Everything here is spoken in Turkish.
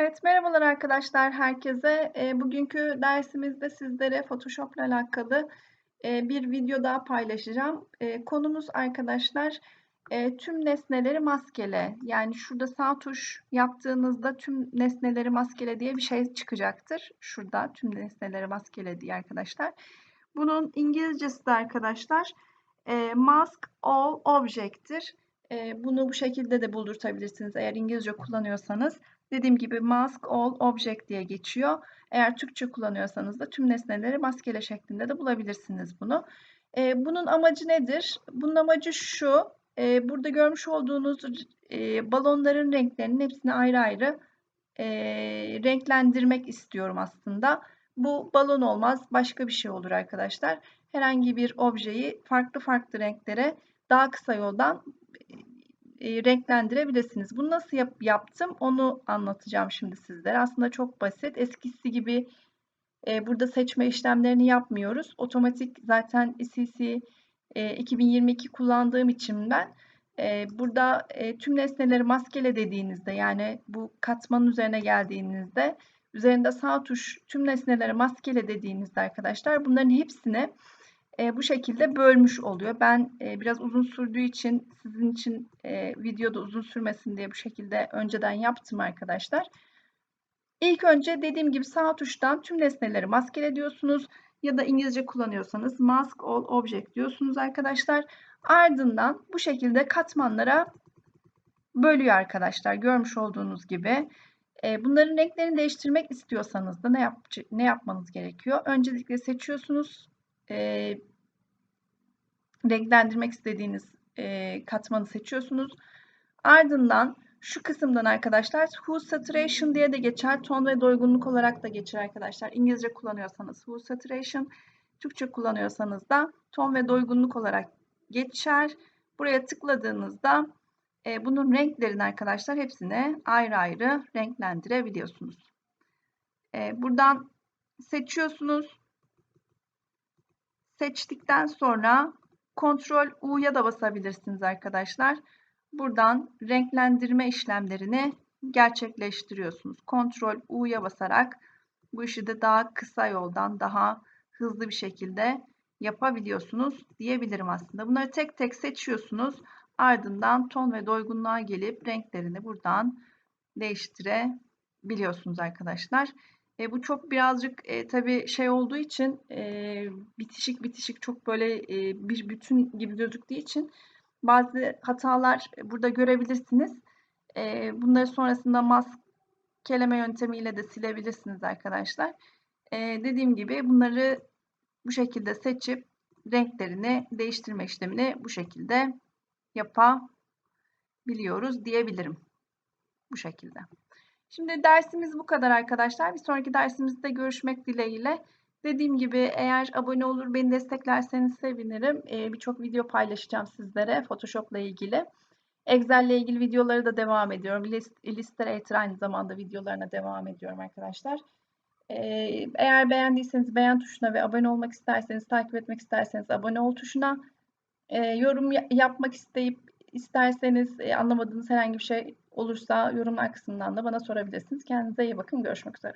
Evet, merhabalar arkadaşlar herkese. Eee, bugünkü dersimizde sizlere Photoshop ile alakalı eee, bir video daha paylaşacağım. Eee, konumuz arkadaşlar eee, tüm nesneleri maskele. Yani şurada sağ tuş yaptığınızda tüm nesneleri maskele diye bir şey çıkacaktır. Şurada tüm nesneleri maskele diye arkadaşlar. Bunun İngilizcesi de arkadaşlar eee, mask all object'tir. Bunu bu şekilde de buldurtabilirsiniz eğer İngilizce kullanıyorsanız. Dediğim gibi mask all object diye geçiyor. Eğer Türkçe kullanıyorsanız da tüm nesneleri maskele şeklinde de bulabilirsiniz bunu. E, bunun amacı nedir? Bunun amacı şu. E, burada görmüş olduğunuz e, balonların renklerinin hepsini ayrı ayrı e, renklendirmek istiyorum aslında. Bu balon olmaz, başka bir şey olur arkadaşlar. Herhangi bir objeyi farklı farklı renklere daha kısa yoldan e, renklendirebilirsiniz. Bunu nasıl yap yaptım onu anlatacağım şimdi sizlere. Aslında çok basit. Eskisi gibi e, burada seçme işlemlerini yapmıyoruz. Otomatik zaten CC e, 2022 kullandığım için ben e, burada e, tüm nesneleri maskele dediğinizde yani bu katmanın üzerine geldiğinizde üzerinde sağ tuş tüm nesneleri maskele dediğinizde arkadaşlar bunların hepsini e, bu şekilde bölmüş oluyor. Ben e, biraz uzun sürdüğü için sizin için e, videoda uzun sürmesin diye bu şekilde önceden yaptım arkadaşlar. İlk önce dediğim gibi sağ tuştan tüm nesneleri maskele diyorsunuz ya da İngilizce kullanıyorsanız mask all object diyorsunuz arkadaşlar. Ardından bu şekilde katmanlara bölüyor arkadaşlar. Görmüş olduğunuz gibi. Bunların renklerini değiştirmek istiyorsanız da ne, yap ne yapmanız gerekiyor? Öncelikle seçiyorsunuz e, renklendirmek istediğiniz e, katmanı seçiyorsunuz. Ardından şu kısımdan arkadaşlar hue saturation diye de geçer. Ton ve doygunluk olarak da geçer arkadaşlar. İngilizce kullanıyorsanız hue saturation, Türkçe kullanıyorsanız da ton ve doygunluk olarak geçer. Buraya tıkladığınızda e, bunun renklerini arkadaşlar hepsini ayrı ayrı renklendirebiliyorsunuz. E, buradan seçiyorsunuz. Seçtikten sonra Ctrl U'ya da basabilirsiniz arkadaşlar. Buradan renklendirme işlemlerini gerçekleştiriyorsunuz. Ctrl U'ya basarak bu işi de daha kısa yoldan daha hızlı bir şekilde yapabiliyorsunuz diyebilirim aslında. Bunları tek tek seçiyorsunuz. Ardından ton ve doygunluğa gelip renklerini buradan değiştirebiliyorsunuz arkadaşlar. E, bu çok birazcık e, tabii şey olduğu için e, bitişik bitişik çok böyle e, bir bütün gibi gözüktüğü için bazı hatalar burada görebilirsiniz. E, bunları sonrasında maskeleme yöntemiyle de silebilirsiniz arkadaşlar. E, dediğim gibi bunları bu şekilde seçip renklerini değiştirme işlemini bu şekilde yapabiliyoruz diyebilirim. Bu şekilde. Şimdi dersimiz bu kadar arkadaşlar. Bir sonraki dersimizde görüşmek dileğiyle. Dediğim gibi eğer abone olur beni desteklerseniz sevinirim. Ee, Birçok video paylaşacağım sizlere Photoshop ile ilgili. Excel ile ilgili videoları da devam ediyorum. Illustrator aynı zamanda videolarına devam ediyorum arkadaşlar. Ee, eğer beğendiyseniz beğen tuşuna ve abone olmak isterseniz, takip etmek isterseniz abone ol tuşuna. E, yorum yapmak isteyip isterseniz e, anlamadığınız herhangi bir şey olursa yorumlar kısmından da bana sorabilirsiniz. Kendinize iyi bakın. Görüşmek üzere.